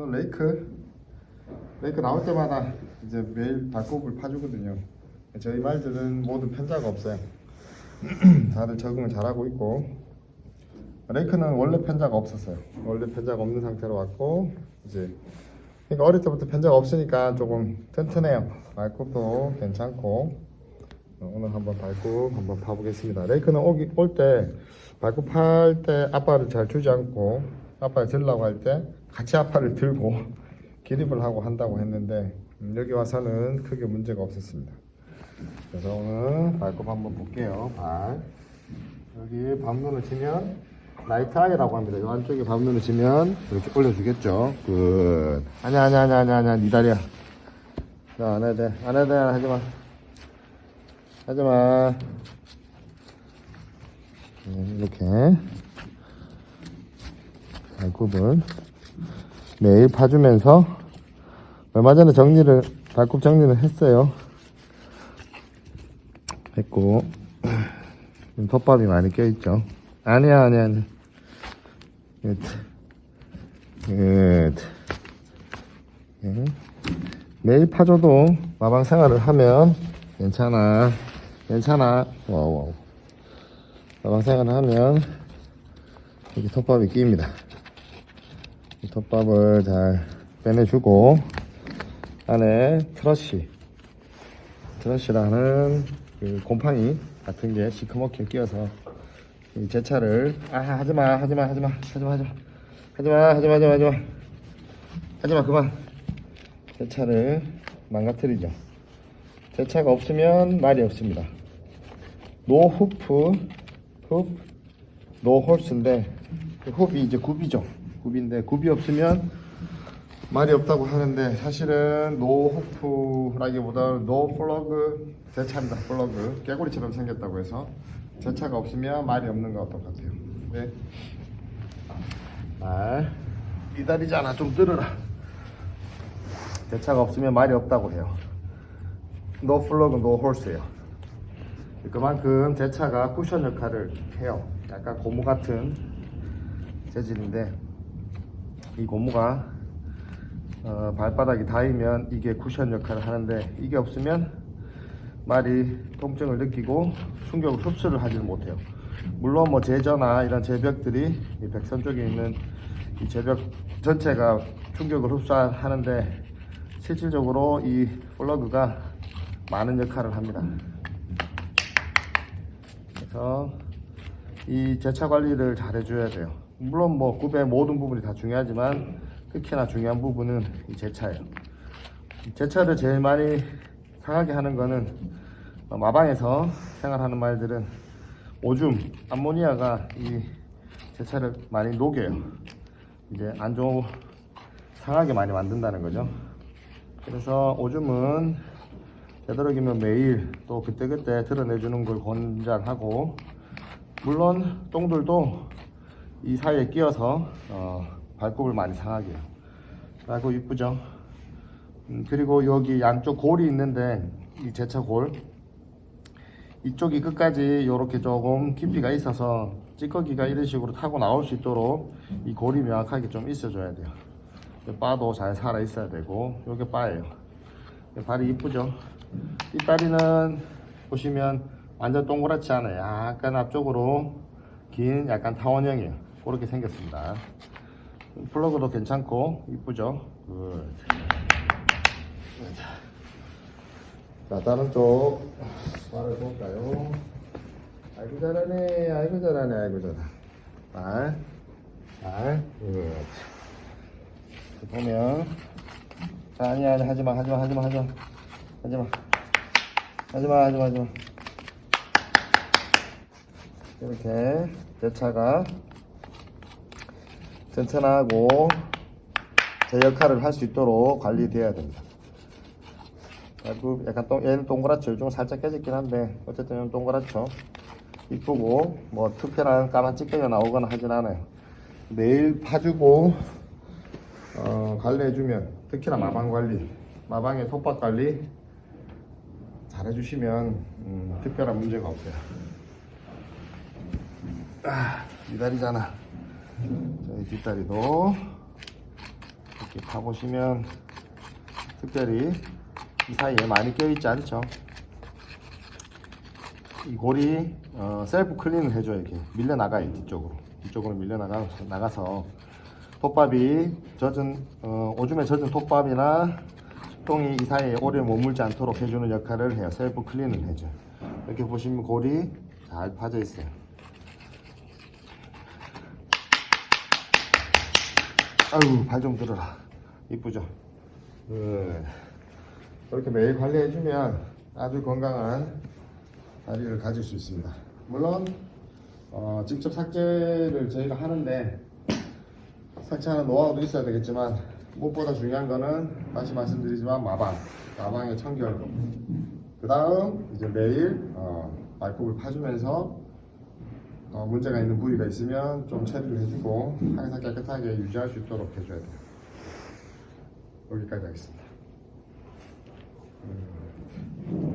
오늘 레이크 레이크 나올 때마다 이제 매일 발굽을 파주거든요. 저희 말들은 모두 편자가 없어요. 다들 적응을 잘하고 있고 레이크는 원래 편자가 없었어요. 원래 편자가 없는 상태로 왔고 이제 그러니까 어릴 때부터 편자가 없으니까 조금 튼튼해요. 발굽도 괜찮고 어, 오늘 한번 발굽 한번 파보겠습니다. 레이크는 오기 올 때 발굽 팔 때 아빠를 잘 주지 않고 아빠를 들라고 할 때 같이 아빠를 들고 기립을 하고 한다고 했는데 음, 여기 와서는 크게 문제가 없었습니다. 그래서 오늘 발굽 한번 볼게요. 발 여기 밤눈을 치면 라이트 아이라고 합니다. 이 안쪽에 밤눈을 치면 이렇게 올려주겠죠. 굿. 아니야 아니야 아니야 아니야 아니야 니 다리야. 나 안 해도 돼. 안 해도 돼. 하지 마. 하지 마. 네, 이렇게 발굽을 매일 파주면서 얼마 전에 정리를 발굽 정리를 했어요. 했고 톱밥이 많이 껴있죠. 아니야 아니야 아니야. 굿. 굿. 예. 매일 파줘도 마방 생활을 하면 괜찮아. 괜찮아. 와우, 와우. 마방 생활을 하면 여기 톱밥이 끼입니다. 이 톱밥을 잘 빼내주고 안에 트러쉬. 트러쉬라는 그 곰팡이 같은 게 시커멓게 끼어서 이제 차를 아 하지마 하지마 하지마 하지마 하지마. 하지마 하지마 하지마 하지마. 하지마 그만. 제 차를 망가뜨리죠. 제 차가 없으면 말이 없습니다. 노 후프 흡, 노 홀스인데 그 흡이 이제 굽이죠 굽인데 굽이 없으면 말이 없다고 하는데 사실은 노 호프라기보다는 노 플러그 제 차입니다. 플러그. 깨구리처럼 생겼다고 해서 제 차가 없으면 말이 없는 거와 똑같아요. 네. 말. 이다리잖아. 좀 들으라. 제 차가 없으면 말이 없다고 해요. 노 플러그 노 홀스예요. 그만큼 제 차가 쿠션 역할을 해요. 약간 고무 같은 재질인데 이 고무가 어, 발바닥이 닿으면 이게 쿠션 역할을 하는데 이게 없으면 말이 통증을 느끼고 충격을 흡수를 하지는 못해요. 물론 뭐 제저나 이런 제벽들이 이 백선 쪽에 있는 이 제벽 전체가 충격을 흡수하는데 실질적으로 이 플러그가 많은 역할을 합니다. 그래서 이 제차 관리를 잘 해줘야 돼요. 물론 뭐 굽의 모든 부분이 다 중요하지만 특히나 중요한 부분은 이 제차예요. 이 제차를 제일 많이 상하게 하는 거는 어, 마방에서 생활하는 말들은 오줌, 암모니아가 이 제차를 많이 녹여요. 이제 안 좋은 상하게 많이 만든다는 거죠. 그래서 오줌은 되도록이면 매일 또 그때그때 드러내주는 걸 권장하고 물론 똥들도 이 사이에 끼어서 어, 발굽을 많이 상하게 해요. 아이고 이쁘죠? 음, 그리고 여기 양쪽 골이 있는데 이 제차 골 이쪽이 끝까지 이렇게 조금 깊이가 있어서 찌꺼기가 이런 식으로 타고 나올 수 있도록 이 골이 명확하게 좀 있어줘야 돼요. 바도 잘 살아 있어야 되고 요게 바예요. 발이 이쁘죠? 이 다리는 보시면 완전 동그랗지 않아요. 약간 앞쪽으로 긴 약간 타원형이에요. 그렇게 생겼습니다. 플러그도 괜찮고 이쁘죠? 굿. 자 다른 쪽 말해볼까요? 아이고 잘하네 아이고 잘하네 아이고 잘하 발, 발, 굿. 보면 자 아니야 아니 하지마 하지마 하지마 하지마 하지마 하지마 하지마 하지마 이렇게 제 차가 튼튼하고 제 역할을 할 수 있도록 관리되어야 됩니다. 약간 동, 얘는 동그랗죠. 요즘은 살짝 깨졌긴 한데 어쨌든 얘는 동그랗죠. 이쁘고 뭐 특별한 까만 찌꺼기가 나오거나 하진 않아요. 매일 파주고 어, 관리해주면 특히나 마방 관리, 마방의 톱밥 관리 잘 해주시면 음, 특별한 문제가 없어요. 아, 이 다리잖아. 저희 뒷다리도 이렇게 파보시면 특별히 이 사이에 많이 껴있지 않죠. 이 골이 어, 셀프 클린을 해줘야 이렇게 밀려 나가요 뒤쪽으로 뒤쪽으로 밀려 나가 나가서 톱밥이 젖은 어, 오줌에 젖은 톱밥이나 똥이 이 사이에 오래 머물지 않도록 해주는 역할을 해요. 셀프 클린을 해줘. 요 이렇게 보시면 골이 잘 파져 있어요. 아유 발 좀 들어라. 이쁘죠? 네. 그렇게 매일 관리해주면 아주 건강한 다리를 가질 수 있습니다. 물론 어, 직접 삭제를 저희가 하는데 삭제하는 노하우도 있어야 되겠지만 무엇보다 중요한 거는 다시 말씀드리지만 마방, 마방의 청결도. 그 다음 이제 매일 어, 말국을 파주면서 어, 문제가 있는 부위가 있으면 좀 처리를 해주고 항상 깨끗하게 유지할 수 있도록 해줘야 돼요. 여기까지 하겠습니다. 음.